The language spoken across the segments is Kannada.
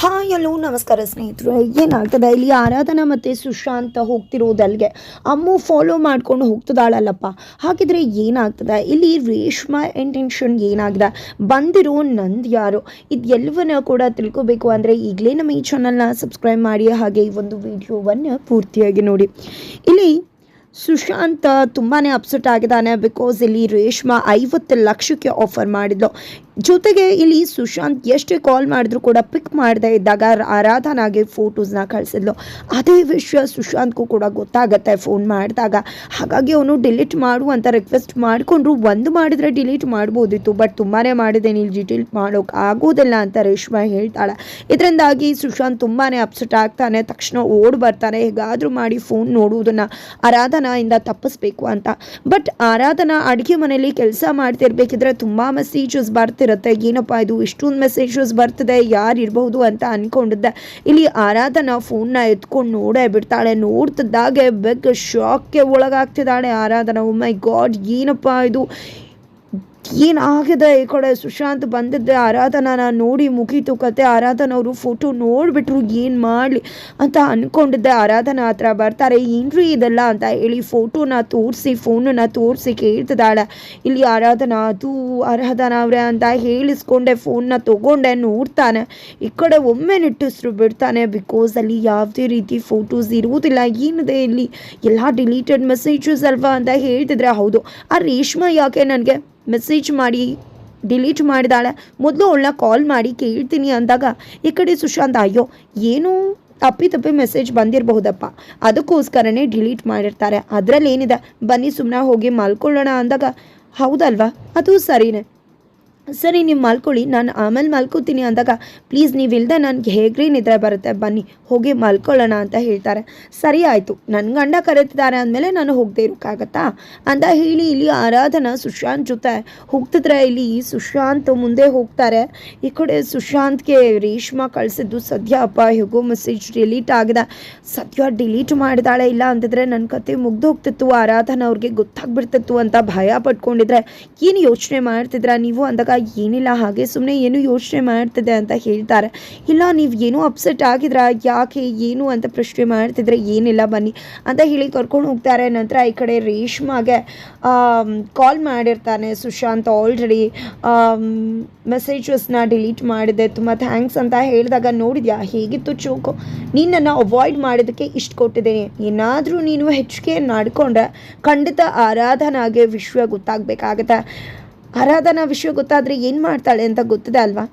ಹಾಯ್ ಹಲೋ ನಮಸ್ಕಾರ ಸ್ನೇಹಿತರು. ಏನಾಗ್ತದೆ ಇಲ್ಲಿ ಆರಾಧನಾ ಮತ್ತು ಸುಶಾಂತ ಹೋಗ್ತಿರೋದಲ್ಗೆ. ಅಮ್ಮು ಫಾಲೋ ಮಾಡ್ಕೊಂಡು ಹೋಗ್ತದಾಳಲ್ಲಪ್ಪ ಹಾಗಿದ್ರೆ ಏನಾಗ್ತದೆ ಇಲ್ಲಿ ರೇಷ್ಮಾ ಇಂಟೆನ್ಷನ್ ಏನಾಗಿದೆ? ಬಂದಿರೋ ನಂದು ಯಾರು? ಇದೆಲ್ಲವನ್ನ ಕೂಡ ತಿಳ್ಕೊಬೇಕು ಅಂದರೆ ಈಗಲೇ ನಮ್ಮ ಈ ಚಾನಲ್ನ ಸಬ್ಸ್ಕ್ರೈಬ್ ಮಾಡಿ, ಹಾಗೆ ಈ ಒಂದು ವಿಡಿಯೋವನ್ನು ಪೂರ್ತಿಯಾಗಿ ನೋಡಿ. ಇಲ್ಲಿ ಸುಶಾಂತ್ ತುಂಬಾ ಅಪ್ಸೆಟ್ ಆಗಿದ್ದಾನೆ ಬಿಕಾಸ್ ಇಲ್ಲಿ ರೇಷ್ಮಾ ಐವತ್ತು ಲಕ್ಷಕ್ಕೆ ಆಫರ್ ಮಾಡಿದ್ಲು. ಜೊತೆಗೆ ಇಲ್ಲಿ ಸುಶಾಂತ್ ಎಷ್ಟೇ ಕಾಲ್ ಮಾಡಿದ್ರು ಕೂಡ ಪಿಕ್ ಮಾಡದೇ ಇದ್ದಾಗ ಆರಾಧನಾಗೆ ಫೋಟೋಸ್ನ ಕಳಿಸಿದ್ಲು. ಅದೇ ವಿಷಯ ಸುಶಾಂತ್ಗೂ ಕೂಡ ಗೊತ್ತಾಗತ್ತೆ ಫೋನ್ ಮಾಡಿದಾಗ. ಹಾಗಾಗಿ ಅವನು ಡಿಲೀಟ್ ಮಾಡು ಅಂತ ರಿಕ್ವೆಸ್ಟ್ ಮಾಡಿಕೊಂಡ್ರು. ಒಂದು ಮಾಡಿದರೆ ಡಿಲೀಟ್ ಮಾಡ್ಬೋದಿತ್ತು ಬಟ್ ತುಂಬಾ ಮಾಡಿದೆ, ನೀನು ಡಿಲೀಟ್ ಮಾಡೋಕೆ ಆಗೋದಿಲ್ಲ ಅಂತ ರೇಷ್ಮಾ ಹೇಳ್ತಾಳೆ. ಇದರಿಂದಾಗಿ ಸುಶಾಂತ್ ತುಂಬಾ ಅಪ್ಸೆಟ್ ಆಗ್ತಾನೆ. ತಕ್ಷಣ ಓಡ್ ಬರ್ತಾನೆ. ಹೇಗಾದರೂ ಮಾಡಿ ಫೋನ್ ನೋಡುವುದನ್ನು ಆರಾಧನಾಯಿಂದ ತಪ್ಪಿಸ್ಬೇಕು ಅಂತ. ಬಟ್ ಆರಾಧನಾ ಅಡುಗೆ ಮನೆಯಲ್ಲಿ ಕೆಲಸ ಮಾಡ್ತಿರ್ಬೇಕಿದ್ರೆ ತುಂಬ ಮೆಸೇಜಸ್ ಬರ್ತಿರುತ್ತೆ ಏನಪ್ಪ ಇದು, ಇಷ್ಟೊಂದು ಮೆಸೇಜಸ್ ಬರ್ತದೆ, ಯಾರು ಇರಬಹುದು ಅಂತ ಅನ್ಕೊಂಡಿದ್ದೆ. ಇಲ್ಲಿ ಆರಾಧನಾ ಫೋನ್ನ ಎತ್ಕೊಂಡು ನೋಡೇ ಬಿಡ್ತಾಳೆ, ನೋಡ್ತಿದ್ದಾಗೆ ಬೆಗ್ ಶಾಕ್ಗೆ ಒಳಗಾಗ್ತಿದ್ದಾಳೆ ಆರಾಧನಾ. ಓ ಮೈ ಗಾಡ್ ಏನಪ್ಪ ಇದು? ಏನಾಗಿದೆ? ಈ ಕಡೆ ಸುಶಾಂತ್ ಬಂದಿದ್ದೆ, ಆರಾಧನಾನ ನೋಡಿ ಮುಗೀತು ಕತೆ. ಆರಾಧನ ಅವರು ಫೋಟೋ ನೋಡಿಬಿಟ್ರು, ಏನು ಮಾಡಲಿ ಅಂತ ಅಂದ್ಕೊಂಡಿದ್ದೆ ಆರಾಧನ ಹತ್ರ ಬರ್ತಾರೆ, ಏನ್ರಿ ಇದೆಲ್ಲ ಅಂತ ಹೇಳಿ ಫೋಟೋನ ತೋರಿಸಿ ಫೋನನ್ನ ತೋರಿಸಿ ಕೇಳ್ತಿದ್ದಾಳೆ. ಇಲ್ಲಿ ಆರಾಧನಾ, ಅದು ಆರಾಧನ ಅವರೇ ಅಂತ ಹೇಳಿಸ್ಕೊಂಡೆ ಫೋನ್ನ ತೊಗೊಂಡೆ, ನೋಡ್ತಾನೆ. ಈ ಕಡೆ ಒಮ್ಮೆ ನಿಟ್ಟಿಸ್ರು ಬಿಡ್ತಾನೆ ಬಿಕಾಸ್ ಅಲ್ಲಿ ಯಾವುದೇ ರೀತಿ ಫೋಟೋಸ್ ಇರುವುದಿಲ್ಲ. ಏನಿದೆ ಇಲ್ಲಿ? ಎಲ್ಲ ಡಿಲೀಟೆಡ್ ಮೆಸೇಜಸ್ ಅಲ್ವಾ? ಅಂತ ಹೇಳ್ತಿದ್ರೆ, ಹೌದು. ಆ ರೇಷ್ಮಾ ಯಾಕೆ ನನಗೆ ಮೆಸೇಜ್ ಮಾಡಿ ಡಿಲೀಟ್ ಮಾಡಿದಾಳೆ. ಮೊದಲು ಅವಳನ್ನ ಕಾಲ್ ಮಾಡಿ, ಕೇಳ್ತೀನಿ ಅಂದಾಗ, ಈ ಕಡೆ ಸುಶಾಂತ್, ಅಯ್ಯೋ, ಏನು ತಪ್ಪಿ ತಪ್ಪಿ ಮೆಸೇಜ್ ಬಂದಿರಬಹುದಪ್ಪ. ಅದಕ್ಕೋಸ್ಕರನೇ ಡಿಲೀಟ್ ಮಾಡಿರ್ತಾರೆ. ಅದರಲ್ಲಿ ಏನಿದೆ? ಬನ್ನಿ ಸುಮ್ಮನೆ ಹೋಗಿ ಮಲ್ಕೊಳ್ಳೋಣ ಅಂದಾಗ, ಹೌದಲ್ವಾ? ಅದು ಸರಿನೇ. ಸರಿ, ನೀವು ಮಲ್ಕೊಳ್ಳಿ. ನಾನು ಆಮೇಲೆ ಮಲ್ಕೋತೀನಿ ಅಂದಾಗ, ಪ್ಲೀಸ್ ನೀವಿಲ್ಲದೆ ನನಗೆ ಹೇಗ್ರಿ ನಿದ್ರೆ ಬರುತ್ತೆ? ಬನ್ನಿ, ಹೋಗಿ ಮಲ್ಕೊಳ್ಳೋಣ ಅಂತ ಹೇಳ್ತಾರೆ. ಸರಿ ಆಯಿತು. ನನ್ನ ಗಂಡ ಕರೆತಿದ್ದಾರೆ ಅಂದಮೇಲೆ ನಾನು ಹೋಗದೆ ಇರೋಕ್ಕಾಗತ್ತಾ? ಅಂತ ಹೇಳಿ ಇಲ್ಲಿ ಆರಾಧನಾ, ಸುಶಾಂತ್ ಜೊತೆ ಹೋಗ್ತಿದ್ರೆ ಇಲ್ಲಿ ಸುಶಾಂತ್ ಮುಂದೆ ಹೋಗ್ತಾರೆ. ಈ ಕಡೆ ಸುಶಾಂತ್ಗೆ ರೇಷ್ಮಾ ಕಳಿಸಿದ್ದು ಸದ್ಯ ಅಪ್ಪ, ಹೇಗೋ ಮೆಸೇಜ್ ಡಿಲೀಟ್ ಆಗಿದೆ. ಸದ್ಯ ಡಿಲೀಟ್ ಮಾಡಿದಾಳೆ ಇಲ್ಲ ಅಂತಿದ್ರೆ ನನ್ನ ಕತೆ ಮುಗ್ದು ಹೋಗ್ತಿತ್ತು ಆರಾಧನಾ ಅವ್ರಿಗೆ ಗೊತ್ತಾಗ್ಬಿಡ್ತಿತ್ತು ಅಂತ ಭಯ ಪಟ್ಕೊಂಡಿದ್ರೆ, ಏನು ಯೋಚನೆ ಮಾಡ್ತಿದ್ರ ನೀವು? ಅಂದಾಗ ಏನಿಲ್ಲ, ಹಾಗೆ ಸುಮ್ಮನೆ ಏನು ಯೋಚನೆ ಮಾಡ್ತಿದೆ ಅಂತ ಹೇಳ್ತಾರೆ. ಇಲ್ಲ, ನೀವು ಏನೂ ಅಪ್ಸೆಟ್ ಆಗಿದ್ರ, ಯಾಕೆ ಏನು ಅಂತ ಪ್ರಶ್ನೆ ಮಾಡ್ತಿದ್ರೆ ಏನಿಲ್ಲ, ಬನ್ನಿ ಅಂತ ಹೇಳಿ ಕರ್ಕೊಂಡು ಹೋಗ್ತಾರೆ. ನಂತರ ಈ ಕಡೆ ರೇಷ್ಮಾಗೆ ಕಾಲ್ ಮಾಡಿರ್ತಾನೆ ಸುಶಾಂತ್ ಆಲ್ರೆಡಿ ಮೆಸೇಜಸ್ನ ಡಿಲೀಟ್ ಮಾಡಿದೆ. ತುಂಬ ಥ್ಯಾಂಕ್ಸ್ ಅಂತ ಹೇಳಿದಾಗ, ನೋಡಿದ್ಯಾ, ಹೇಗಿತ್ತು ಚೂಕು? ನಿನ್ನನ್ನು ಅವಾಯ್ಡ್ ಮಾಡೋದಕ್ಕೆ ಇಷ್ಟು ಕೊಟ್ಟಿದ್ದೇನೆ. ಏನಾದರೂ ನೀನು ಹೆಚ್ಚಿಗೆ ನಡ್ಕೊಂಡ್ರೆ ಖಂಡಿತ ಆರಾಧನಾಗೆ ವಿಶ್ವ ಗೊತ್ತಾಗಬೇಕಾಗತ್ತೆ. ಆರಾಧನಾ ವಿಷಯ ಗೊತ್ತಾದರೆ ಏನು ಮಾಡ್ತಾಳೆ ಅಂತ ಗೊತ್ತಿದೆ ಅಲ್ವಾ?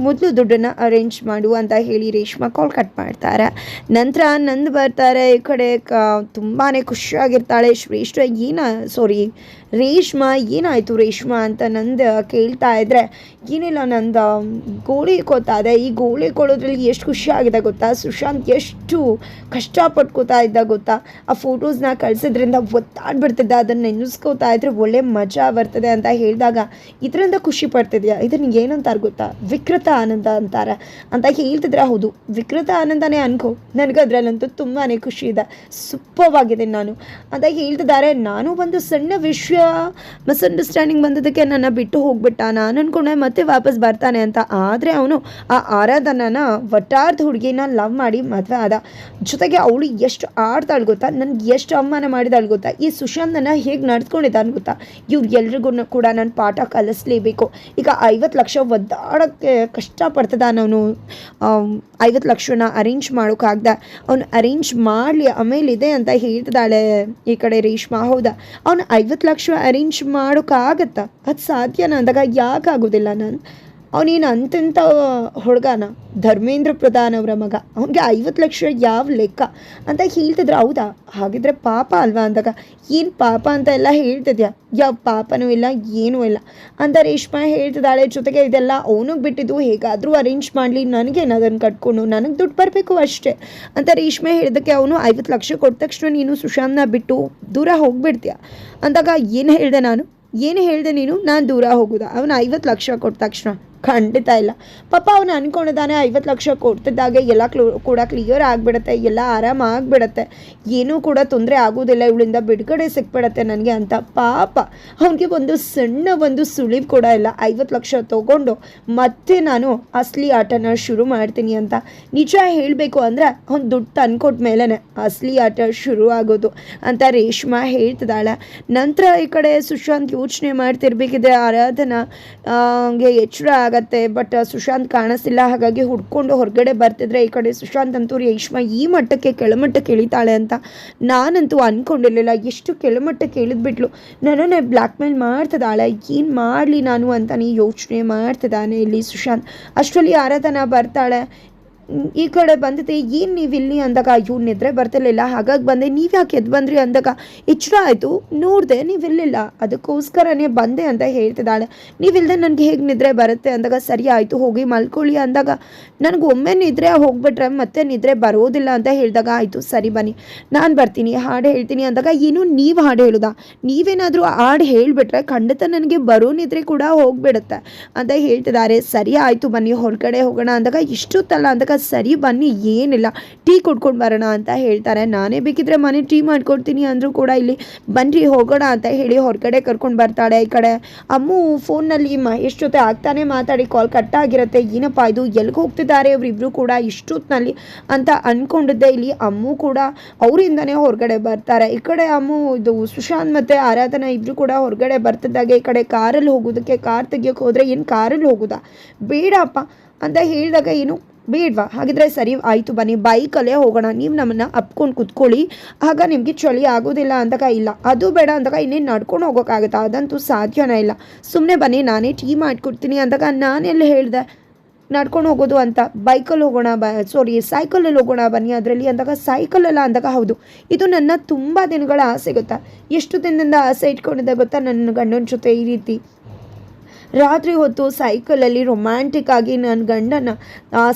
ಮೊದಲು ದುಡ್ಡನ್ನು ಅರೇಂಜ್ ಮಾಡು ಅಂತ ಹೇಳಿ ರೇಷ್ಮಾ ಕಾಲ್ ಕಟ್ ಮಾಡ್ತಾರೆ. ನಂತರ ನಂದು ಬರ್ತಾರೆ ಈ ಕಡೆ, ಕ ತುಂಬಾ ಖುಷಿಯಾಗಿರ್ತಾಳೆ. ಶ್ರೇಷ್ಠ ಏನ ಸಾರಿ ರೇಷ್ಮಾ, ಏನಾಯಿತು ರೇಷ್ಮಾ ಅಂತ ನಂದು ಕೇಳ್ತಾ ಇದ್ರೆ, ಏನಿಲ್ಲ ನಂದು ಗೋಳಿ ಕೊತ್ತಾ ಈ ಗೋಳಿ ಕೊಡೋದ್ರಲ್ಲಿ ಎಷ್ಟು ಖುಷಿಯಾಗಿದೆ ಗೊತ್ತಾ? ಸುಶಾಂತ್ ಎಷ್ಟು ಕಷ್ಟಪಟ್ಕೋತಾ ಇದ್ದ ಗೊತ್ತಾ? ಆ ಫೋಟೋಸ್ನ ಕಳಿಸಿದ್ರಿಂದ ಒತ್ತಾಡ್ಬಿಡ್ತಿದ್ದೆ. ಅದನ್ನು ನೆನೆಸ್ಕೋತಾ ಇದ್ರೆ ಒಳ್ಳೆ ಮಜಾ ಬರ್ತದೆ ಅಂತ ಹೇಳಿದಾಗ ಇದರಿಂದ ಖುಷಿ ಪಡ್ತಿದ್ಯಾ? ಇದನ್ನ ಏನಂತಾರೆ ಗೊತ್ತಾ? ವಿಕೃತ ಆನಂದ ಅಂತಾರೆ. ಅಂತ ಹೇಳ್ತಿದ್ರೆ ಹೌದು. ವಿಕೃತ ಆನಂದನೇ ಅನ್ಕೋ. ನನಗೆ ಅದರಲ್ಲಂತೂ ತುಂಬಾ ಖುಷಿ ಇದೆ. ಸುಪ್ಪವಾಗಿದೆ ನಾನು. ಅಂತ ಹೇಳ್ತಿದ್ದಾರೆ. ನಾನು ಒಂದು ಸಣ್ಣ ವಿಷಯ ಮಿಸ್ಅಂಡರ್ಸ್ಟ್ಯಾಂಡಿಂಗ್ ಬಂದದಕ್ಕೆ ನನ್ನ ಬಿಟ್ಟು ಹೋಗ್ಬಿಟ್ಟ. ನಾನು ಅನ್ಕೊಂಡೆ ಮತ್ತೆ ವಾಪಸ್ ಬರ್ತಾನೆ ಅಂತ. ಆದರೆ ಅವನು ಆ ಆರಾಧನನ ಒಟ್ಟಾರ್ದ ಹುಡುಗಿನ ಲವ್ ಮಾಡಿ ಮದುವೆ ಆದ. ಜೊತೆಗೆ ಅವಳು ಎಷ್ಟು ಆಡ್ತಾಳೆ ಗೊತ್ತಾ? ನನ್ಗೆ ಎಷ್ಟು ಅವಮಾನ ಮಾಡಿದಾಳು ಗೊತ್ತಾ? ಈ ಸುಶಾಂತನ ಹೇಗೆ ನಡ್ಸ್ಕೊಂಡಿದ್ದಾನೆ ಗೊತ್ತಾ? ಇವ್ರು ಎಲ್ರಿಗೂ ಕೂಡ ನಾನು ಪಾಠ ಕಲಿಸ್ಲೇಬೇಕು. ಈಗ ಐವತ್ತು ಲಕ್ಷ ಒದ್ದಾಡೋಕ್ಕೆ ಕಷ್ಟಪಡ್ತಿದ್ದಾನವನು ಐವತ್ತು ಲಕ್ಷನ ಅರೇಂಜ್ ಮಾಡೋಕ್ಕಾಗ್ದ ಅವನು ಅರೇಂಜ್ ಮಾಡಲಿ ಇದೆ ಅಂತ ಹೇಳ್ತಿದ್ದಾಳೆ ಈ ಕಡೆ ರೇಷ್ಮಾ, ಹೌದಾ? ಅವನು ಐವತ್ತು ಲಕ್ಷ ಅರೇಂಜ್ ಮಾಡೋಕ್ಕಾಗತ್ತಾ ಅದು ಸಾಧ್ಯನಾ? ಅಂದಾಗ ಯಾಕಾಗೋದಿಲ್ಲ ನಾನು? ಅವನೇನು ಅಂತೆಂಥ ಹುಡುಗನ? ಧರ್ಮೇಂದ್ರ ಪ್ರಧಾನ್ ಅವರ ಮಗ. ಅವನಿಗೆ ಐವತ್ತು ಲಕ್ಷ ಯಾವ ಲೆಕ್ಕ ಅಂತ ಹೇಳ್ತಿದ್ರು. ಹೌದಾ? ಹಾಗಿದ್ರೆ ಪಾಪ ಅಲ್ವಾ ಅಂದಾಗ? ಏನು ಪಾಪ ಅಂತ ಎಲ್ಲ ಹೇಳ್ತಿದ್ಯಾ? ಯಾವ ಪಾಪನೂ ಇಲ್ಲ, ಏನೂ ಇಲ್ಲ. ಅಂತ ರೇಷ್ಮಾ ಹೇಳ್ತಿದ್ದಾಳೆ. ಜೊತೆಗೆ ಇದೆಲ್ಲ ಅವನಿಗೆ ಬಿಟ್ಟಿದ್ದು ಹೇಗಾದರೂ ಅರೇಂಜ್ ಮಾಡಲಿ. ನನಗೇನು ಅದನ್ನು ಕಟ್ಕೊಂಡು ನನಗೆ ದುಡ್ಡು ಬರಬೇಕು ಅಷ್ಟೇ ಅಂತ ರೇಷ್ಮೆ ಹೇಳಿದಕ್ಕೆ ಅವನು ಐವತ್ತು ಲಕ್ಷ ಕೊಟ್ಟ ತಕ್ಷಣ ನೀನು ಸುಶಾಂತ್ನ ಬಿಟ್ಟು ದೂರ ಹೋಗಿಬಿಡ್ತೀಯ? ಅಂದಾಗ ಏನು ಹೇಳಿದೆ ನಾನು? ಏನು ಹೇಳಿದೆ ನೀನು? ನಾನು ದೂರ ಹೋಗೋದ? ಅವನು ಐವತ್ತು ಲಕ್ಷ ಕೊಟ್ಟ ತಕ್ಷಣ. ಖಂಡಿತ ಇಲ್ಲ. ಪಾಪ ಅವನು ಅನ್ಕೊಂಡಿದ್ದಾನೆ ಐವತ್ತು ಲಕ್ಷ ಕೊಡ್ತಿದ್ದಾಗೆ, ಎಲ್ಲ ಕ್ಲೋ ಕೂಡ ಕ್ಲಿಯರ್ ಆಗಿಬಿಡುತ್ತೆ, ಎಲ್ಲ ಆರಾಮ ಆಗಿಬಿಡುತ್ತೆ. ಏನೂ ಕೂಡ ತೊಂದರೆ ಆಗೋದಿಲ್ಲ, ಇವಳಿಂದ ಬಿಡುಗಡೆ ಸಿಕ್ಬಿಡತ್ತೆ ನನಗೆ ಅಂತ. ಪಾಪ, ಅವನಿಗೆ ಒಂದು ಸಣ್ಣ ಒಂದು ಸುಳಿವು ಕೂಡ ಇಲ್ಲ. ಐವತ್ತು ಲಕ್ಷ ತೊಗೊಂಡು ಮತ್ತೆ ನಾನು ಅಸಲಿ ಆಟನ ಶುರು ಮಾಡ್ತೀನಿ ಅಂತ. ನಿಜ ಹೇಳಬೇಕು ಅಂದರೆ ಅವ್ನು ದುಡ್ಡು ತಂದ್ಕೊಟ್ಟ ಮೇಲೇ ಅಸಲಿ ಆಟ ಶುರು ಆಗೋದು ಅಂತ ರೇಷ್ಮಾ ಹೇಳ್ತಿದ್ದಾಳೆ. ನಂತರ ಈ ಕಡೆ ಸುಶಾಂತ್ ಯೋಚನೆ ಮಾಡ್ತಿರ್ಬೇಕಿದ್ರೆ ಆರಾಧನಾ ಎಚ್ಚರ ಆಗತ್ತೆ ಬಟ್ ಸುಶಾಂತ್ ಕಾಣಿಸ್ತಿಲ್ಲ. ಹಾಗಾಗಿ ಹುಡ್ಕೊಂಡು ಹೊರಗಡೆ ಬರ್ತಿದ್ರೆ ಈ ಕಡೆ ಸುಶಾಂತ್ ಅಂತೂ ರೇಷ್ಮಾ ಈ ಮಟ್ಟಕ್ಕೆ ಕೆಳಮಟ್ಟ ಕೇಳಿತಾಳೆ ಅಂತ ನಾನಂತೂ ಅನ್ಕೊಂಡಿರ್ಲಿಲ್ಲ. ಎಷ್ಟು ಕೆಳಮಟ್ಟ ಕೇಳಿದ್ಬಿಟ್ಲು ನನ್ನನ್ನೇ ಬ್ಲ್ಯಾಕ್ ಮೇಲ್ ಮಾಡ್ತಿದ್ದಾಳೆ. ಏನು ಮಾಡಲಿ ನಾನು ಅಂತಾನೆ ಯೋಚನೆ ಮಾಡ್ತಿದ್ದಾನೆ ಇಲ್ಲಿ ಸುಶಾಂತ್. ಅಷ್ಟರಲ್ಲಿ ಆರಾಧನಾ ಬರ್ತಾಳೆ. ಈ ಕಡೆ ಬಂದಿದ್ದೆ ಏನು ನೀವು ಇಲ್ಲಿ ಅಂದಾಗ ಅಯ್ಯೋ, ನಿದ್ರೆ ಬರ್ತಿರ್ಲಿಲ್ಲ. ಹಾಗಾಗಿ ಬಂದೆ, ನೀವು ಯಾಕೆ ಎದ್ದು ಬಂದ್ರಿ ಅಂದಾಗ ಇಚ್ಛ ಆಯಿತು, ನೋಡಿದೆ, ನೀವು ಇರಲಿಲ್ಲ. ಅದಕ್ಕೋಸ್ಕರನೇ ಬಂದೆ ಅಂತ ಹೇಳ್ತಿದ್ದಾಳೆ. ನೀವಿಲ್ಲದೆ ನನಗೆ ಹೇಗೆ ನಿದ್ರೆ ಬರುತ್ತೆ ಅಂದಾಗ, ಸರಿ ಆಯಿತು, ಹೋಗಿ ಮಲ್ಕೊಳ್ಳಿ ಅಂದಾಗ, ನನಗೆ ಒಮ್ಮೆ ನಿದ್ರೆ ಹೋಗ್ಬಿಟ್ರೆ ಮತ್ತೆ ನಿದ್ರೆ ಬರೋದಿಲ್ಲ ಅಂತ ಹೇಳಿದಾಗ, ಆಯಿತು, ಸರಿ ಬನ್ನಿ, ನಾನು ಬರ್ತೀನಿ, ಹಾಡು ಹೇಳ್ತೀನಿ ಅಂದಾಗ, ಏನು ನೀವು ಹಾಡು ಹೇಳುದ? ನೀವೇನಾದರೂ ಹಾಡು ಹೇಳಿಬಿಟ್ರೆ ಖಂಡಿತ ನನಗೆ ಬರೋ ನಿದ್ರೆ ಕೂಡ ಹೋಗ್ಬಿಡುತ್ತೆ ಅಂತ ಹೇಳ್ತಿದ್ದಾರೆ. ಸರಿ ಆಯಿತು ಬನ್ನಿ, ಹೊರಗಡೆ ಹೋಗೋಣ ಅಂದಾಗ, ಇಷ್ಟೊತ್ತಲ್ಲ ಅಂದಾಗ ಸರಿ ಬನ್ನಿ, ಏನಿಲ್ಲ. ಟೀ ಕುಡ್ಕೊಂಡು ಬರೋಣ ಅಂತ ಹೇಳ್ತಾರೆ. ನಾನೇ ಬೇಕಿದ್ರೆ ಮನೆ ಟೀ ಮಾಡ್ಕೊಡ್ತೀನಿ ಅಂದರೂ ಕೂಡ ಇಲ್ಲಿ ಬನ್ನಿ ಹೋಗೋಣ ಅಂತ ಹೇಳಿ ಹೊರಗಡೆ ಕರ್ಕೊಂಡು ಬರ್ತಾಳೆ ಈ ಕಡೆ. ಅಮ್ಮು ಫೋನ್ನಲ್ಲಿ ಮಹೇಶ್ ಜೊತೆ ಆಗ್ತಾನೆ ಮಾತಾಡಿ ಕಾಲ್ ಕಟ್ ಆಗಿರುತ್ತೆ. ಏನಪ್ಪ ಇದು? ಎಲ್ಲಿಗೆ ಹೋಗ್ತಿದ್ದಾರೆ ಅವರಿಬ್ರು ಕೂಡ ಇಷ್ಟೊತ್ತಿನಲ್ಲಿ ಅಂತ ಅಂದ್ಕೊಂಡಿದ್ದೆ ಇಲ್ಲಿ ಅಮ್ಮು ಕೂಡ ಅವರಿಂದನೇ ಹೊರಗಡೆ ಬರ್ತಾರೆ. ಈ ಕಡೆ ಅಮ್ಮು ಇದು ಸುಶಾಂತ್ ಮತ್ತು ಆರಾಧನಾ ಇಬ್ಬರು ಕೂಡ ಹೊರಗಡೆ ಬರ್ತಿದ್ದಾಗ. ಈ ಕಡೆ ಕಾರಲ್ಲಿ ಹೋಗೋದಕ್ಕೆ ಕಾರ್ ತೆಗಿಯೋಕೆ ಹೋದರೆ ಏನು ಕಾರಲ್ಲಿ ಹೋಗೋದಾ? ಬೇಡಪ್ಪ ಅಂತ ಹೇಳಿದಾಗ ಏನು ಬೇಡವಾ? ಹಾಗಿದ್ರೆ ಸರಿ, ಆಯಿತು ಬನ್ನಿ, ಬೈಕಲ್ಲೇ ಹೋಗೋಣ. ನೀವು ನಮ್ಮನ್ನು ಅಪ್ಕೊಂಡು ಕುತ್ಕೊಳ್ಳಿ. ಆಗ ನಿಮಗೆ ಚಳಿ ಆಗೋದಿಲ್ಲ ಅಂದಾಗ ಇಲ್ಲ. ಅದು ಬೇಡ ಅಂದಾಗ ಇನ್ನೇನು ನಡ್ಕೊಂಡು ಹೋಗೋಕ್ಕಾಗುತ್ತಾ ಅದಂತೂ ಸಾಧ್ಯನೇ ಇಲ್ಲ. ಸುಮ್ಮನೆ ಬನ್ನಿ, ನಾನೇ ಟೀ ಮಾಡಿಕೊಡ್ತೀನಿ ಅಂದಾಗ ನಾನೆಲ್ಲಿ ಹೇಳಿದೆ? ನಡ್ಕೊಂಡು ಹೋಗೋದು ಅಂತ. ಬೈಕಲ್ಲಿ ಹೋಗೋಣ ಬ ಸಾರಿ ಸೈಕಲಲ್ಲಿ ಹೋಗೋಣ ಬನ್ನಿ ಅದರಲ್ಲಿ ಅಂದಾಗ ಸೈಕಲಲ್ಲ ಅಂದಾಗ ಹೌದು. ಇದು ನನ್ನ ತುಂಬ ದಿನಗಳ ಆಸೆ ಗೊತ್ತಾ? ಎಷ್ಟು ದಿನದಿಂದ ಆಸೆ ಇಟ್ಕೊಂಡಿದ್ದೆ ಗೊತ್ತಾ ನನ್ನ ಗಂಡನ ಜೊತೆ ಈ ರೀತಿ? ರಾತ್ರಿ ಹೊತ್ತು ಸೈಕಲಲ್ಲಿ ರೊಮ್ಯಾಂಟಿಕ್ ಆಗಿ ನನ್ನ ಗಂಡನ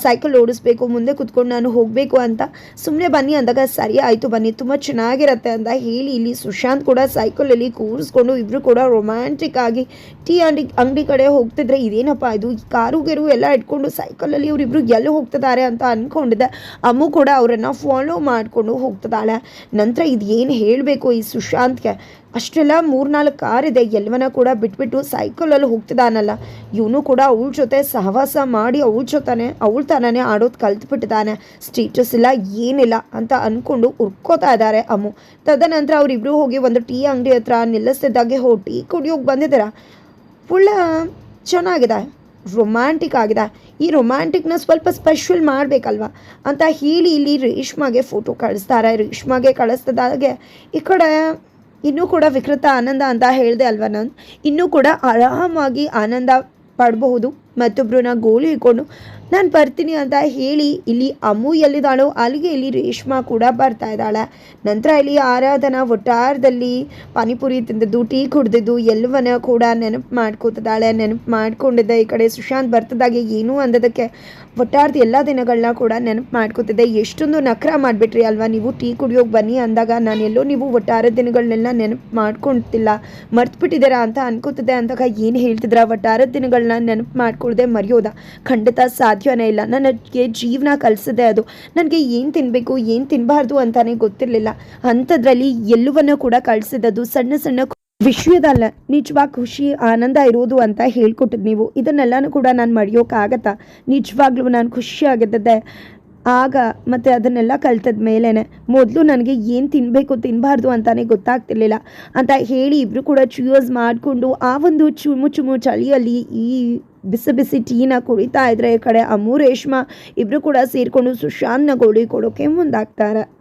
ಸೈಕಲ್ ಓಡಿಸ್ಬೇಕು, ಮುಂದೆ ಕುತ್ಕೊಂಡು ನಾನು ಹೋಗಬೇಕು ಅಂತ ಸುಮ್ಮನೆ ಬನ್ನಿ ಅಂದಾಗ ಸರಿ ಆಯಿತು ಬನ್ನಿ, ತುಂಬ ಚೆನ್ನಾಗಿರತ್ತೆ ಅಂತ ಹೇಳಿ ಇಲ್ಲಿ ಸುಶಾಂತ್ ಕೂಡ ಸೈಕಲಲ್ಲಿ ಕೂರಿಸ್ಕೊಂಡು ಇಬ್ಬರು ಕೂಡ ರೊಮ್ಯಾಂಟಿಕ್ ಆಗಿ ಟೀ ಅಂಗಡಿ ಅಂಗಡಿ ಕಡೆ ಹೋಗ್ತಿದ್ರೆ ಇದೇನಪ್ಪ ಇದು? ಕಾರು, ಗೆರು ಎಲ್ಲ ಇಟ್ಕೊಂಡು ಸೈಕಲಲ್ಲಿ ಅವರಿಬ್ರು ಎಲ್ಲಿ ಹೋಗ್ತಿದ್ದಾರೆ ಅಂತ ಅಂದ್ಕೊಂಡಿದ್ದೆ ಅಮ್ಮು ಕೂಡ ಅವರನ್ನು ಫಾಲೋ ಮಾಡಿಕೊಂಡು ಹೋಗ್ತಿದ್ದಾಳೆ. ನಂತರ ಇದು ಏನು ಹೇಳಬೇಕು ಈ ಸುಶಾಂತ್ಗೆ? ಅಷ್ಟೆಲ್ಲ ಮೂರ್ನಾಲ್ಕು ಕಾರ್ ಇದೆ ಎಲ್ಲವನ್ನ ಕೂಡ ಬಿಟ್ಬಿಟ್ಟು ಸೈಕಲಲ್ಲಿ ಹೋಗ್ತಿದ್ದಾನಲ್ಲ ಇವನು ಕೂಡ ಅವಳ ಜೊತೆ ಸಹವಾಸ ಮಾಡಿ ಅವಳ ಜೊತೆ ಅವಳ ತಾನೇ ಆಡೋದು ಕಲ್ತ್ಬಿಟ್ಟಿದ್ದಾನೆ. ಸ್ಟೇಟಸ್ ಇಲ್ಲ, ಏನಿಲ್ಲ ಅಂತ ಅಂದ್ಕೊಂಡು ಉರ್ಕೋತಾ ಇದ್ದಾರೆ ಅಮ್ಮು ತದನಂತರ ಅವರಿಬ್ರು ಹೋಗಿ ಒಂದು ಟೀ ಅಂಗಡಿ ಹತ್ರ ನಿಲ್ಲಿಸ್ತಿದ್ದಾಗೆ, ಹೋ, ಟೀ ಕುಡಿಯೋಕೆ ಬಂದಿದ್ದೀರಾ? ಫುಲ್ಲ ಚೆನ್ನಾಗಿದೆ ರೊಮ್ಯಾಂಟಿಕ್ ಆಗಿದೆ. ಈ ರೊಮ್ಯಾಂಟಿಕ್ನ ಸ್ವಲ್ಪ ಸ್ಪೆಷಲ್ ಮಾಡಬೇಕಲ್ವಾ? ಅಂತ ಹೇಳಿ ಇಲ್ಲಿ ರೇಷ್ಮಾಗೆ ಫೋಟೋ ಕಳಿಸ್ತಾರೆ. ರೇಷ್ಮಾಗೆ ಕಳಿಸ್ತಿದ್ದಾಗೆ, ಈ ಕಡೆ ಇನ್ನೂ ಕೂಡ ವಿಕೃತ ಆನಂದ ಅಂತ ಹೇಳಿದೆ ಅಲ್ವಾ ನಾನು? ಇನ್ನೂ ಕೂಡ ಆರಾಮಾಗಿ ಆನಂದ ಪಡಬಹುದು. ಮತ್ತೊಬ್ಬರನ್ನ ಗೋಲಿ ಇಟ್ಕೊಂಡು ನಾನು ಬರ್ತೀನಿ ಅಂತ ಹೇಳಿ ಇಲ್ಲಿ ಅಮ್ಮು ಎಲ್ಲಿದ್ದಾಳೋ ಅಲ್ಲಿಗೆ ಇಲ್ಲಿ ರೇಷ್ಮಾ ಕೂಡ ಬರ್ತಾ ಇದ್ದಾಳೆ. ನಂತರ ಇಲ್ಲಿ ಆರಾಧನಾ ಒಟ್ಟಾರದಲ್ಲಿ ಪಾನಿಪುರಿ ತಿಂದದ್ದು, ಟೀ ಕುಡ್ದಿದ್ದು, ಎಲ್ಲವನ್ನ ಕೂಡ ನೆನಪು ಮಾಡ್ಕೋತಿದ್ದಾಳೆ. ನೆನಪು ಮಾಡ್ಕೊಂಡಿದ್ದೆ ಈ ಕಡೆ ಸುಶಾಂತ್ ಬರ್ತದಾಗೆ ಏನೂ ಅಂದದಕ್ಕೆ ಒಟ್ಟಾರದ ಎಲ್ಲ ದಿನಗಳನ್ನ ಕೂಡ ನೆನಪು ಮಾಡ್ಕೋತಿದ್ದೆ. ಎಷ್ಟೊಂದು ನಖರ ಮಾಡಿಬಿಟ್ರಿ ಅಲ್ವಾ ನೀವು? ಟೀ ಕುಡಿಯೋಕೆ ಬನ್ನಿ ಅಂದಾಗ ನಾನು ಎಲ್ಲೋ ನೀವು ಒಟ್ಟಾರ ದಿನಗಳನ್ನೆಲ್ಲ ನೆನಪು ಮಾಡ್ಕೊಳ್ತಿಲ್ಲ ಮರ್ತ್ಬಿಟ್ಟಿದ್ದೀರಾ ಅಂತ ಅನ್ಕೋತಿದ್ದೆ ಅಂದಾಗ ಏನು ಹೇಳ್ತಿದ್ರ? ಒಟ್ಟಾರ ದಿನಗಳನ್ನ ನೆನಪು ಮಾಡ್ಕೊಳ್ದೆ ಮರೆಯೋದ. ಖಂಡಿತ ಸಾಧ್ಯನೇ ಇಲ್ಲ. ನನಗೆ ಜೀವನ ಕಲಿಸಿದೆ ಅದು. ನನಗೆ ಏನು ತಿನ್ನಬೇಕು ಏನು ತಿನ್ನಬಾರ್ದು ಅಂತಲೇ ಗೊತ್ತಿರಲಿಲ್ಲ. ಅಂಥದ್ರಲ್ಲಿ ಎಲ್ಲವನ್ನೂ ಕೂಡ ಕಳಿಸಿದದು ಸಣ್ಣ ಸಣ್ಣ ವಿಷಯದಲ್ಲ ನಿಜವಾಗ ಖುಷಿ, ಆನಂದ ಇರೋದು ಅಂತ ಹೇಳ್ಕೊಟ್ಟಿದ್ದು ನೀವು. ಇದನ್ನೆಲ್ಲನೂ ಕೂಡ ನಾನು ಮರೆಯೋಕ್ಕಾಗತ್ತಾ ನಿಜವಾಗ್ಲೂ ನಾನು ಖುಷಿಯಾಗಿದ್ದೆ ಆಗ ಮತ್ತು ಅದನ್ನೆಲ್ಲ ಕಲ್ತದ ಮೇಲೇ ಮೊದಲು ನನಗೆ ಏನು ತಿನ್ನಬೇಕು ತಿನ್ನಬಾರ್ದು ಅಂತಾನೆ ಗೊತ್ತಾಗ್ತಿರ್ಲಿಲ್ಲ ಅಂತ ಹೇಳಿ ಇಬ್ಬರು ಕೂಡ ಚೂಸ್ ಮಾಡಿಕೊಂಡು ಆ ಒಂದು ಚುಮು ಚುಮು ಚಳಿಯಲ್ಲಿ ಈ ಬಿಸಿ ಬಿಸಿ ಟೀನ ಕುಡಿತಾ ಇದ್ರೆ ಕಡೆ ಅಮು ರೇಷ್ಮಾ ಇಬ್ಬರು ಕೂಡ ಸೇರಿಕೊಂಡು ಸುಶಾಂತ್ನ ಗೋಳಿ ಕೊಡೋಕೆ ಮುಂದಾಗ್ತಾರೆ.